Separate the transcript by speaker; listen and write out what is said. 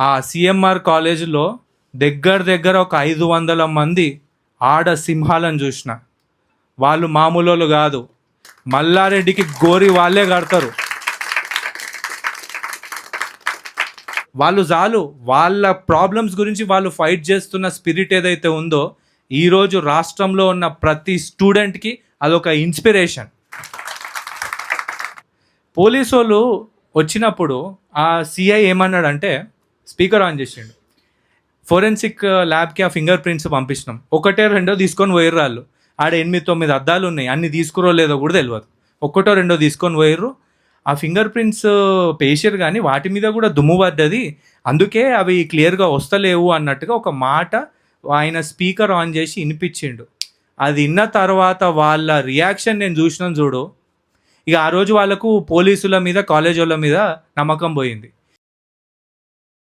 Speaker 1: ఆ సిఎంఆర్ కాలేజీలో దగ్గర దగ్గర ఒక ఐదు వందల మంది ఆడ సింహాలను చూసిన. వాళ్ళు మామూలు వాళ్ళు కాదు. మల్లారెడ్డికి గోరి వాళ్ళే కడతారు. వాళ్ళు చాలు వాళ్ళ ప్రాబ్లమ్స్ గురించి వాళ్ళు ఫైట్ చేస్తున్న స్పిరిట్ ఏదైతే ఉందో ఈరోజు రాష్ట్రంలో ఉన్న ప్రతి స్టూడెంట్కి అదొక ఇన్స్పిరేషన్. పోలీసు వాళ్ళు వచ్చినప్పుడు ఆ సిఐ ఏమన్నాడంటే స్పీకర్ ఆన్ చేసిండు. ఫోరెన్సిక్ ల్యాబ్కి uh, ఆ ఫింగర్ ప్రింట్స్ పంపించినాం ఒకటే రెండో తీసుకొని పోయిర్రు వాళ్ళు. ఆడ ఎనిమిది తొమ్మిది అద్దాలు ఉన్నాయి. అన్ని తీసుకురో లేదో కూడా తెలియదు ఒక్కటో రెండో తీసుకొని పోయిర్రు. ఆ ఫింగర్ ప్రింట్స్ పేషియర్ కానీ వాటి మీద కూడా దుమ్ము పడ్డది. అందుకే అవి క్లియర్గా వస్తలేవు అన్నట్టుగా ఒక మాట ఆయన స్పీకర్ ఆన్ చేసి వినిపించిండు. అది విన్న తర్వాత వాళ్ళ రియాక్షన్ నేను చూసినాను చూడు. ఇక ఆ రోజు వాళ్ళకు పోలీసుల మీద కాలేజ్ వాళ్ళ మీద నమ్మకం పోయింది.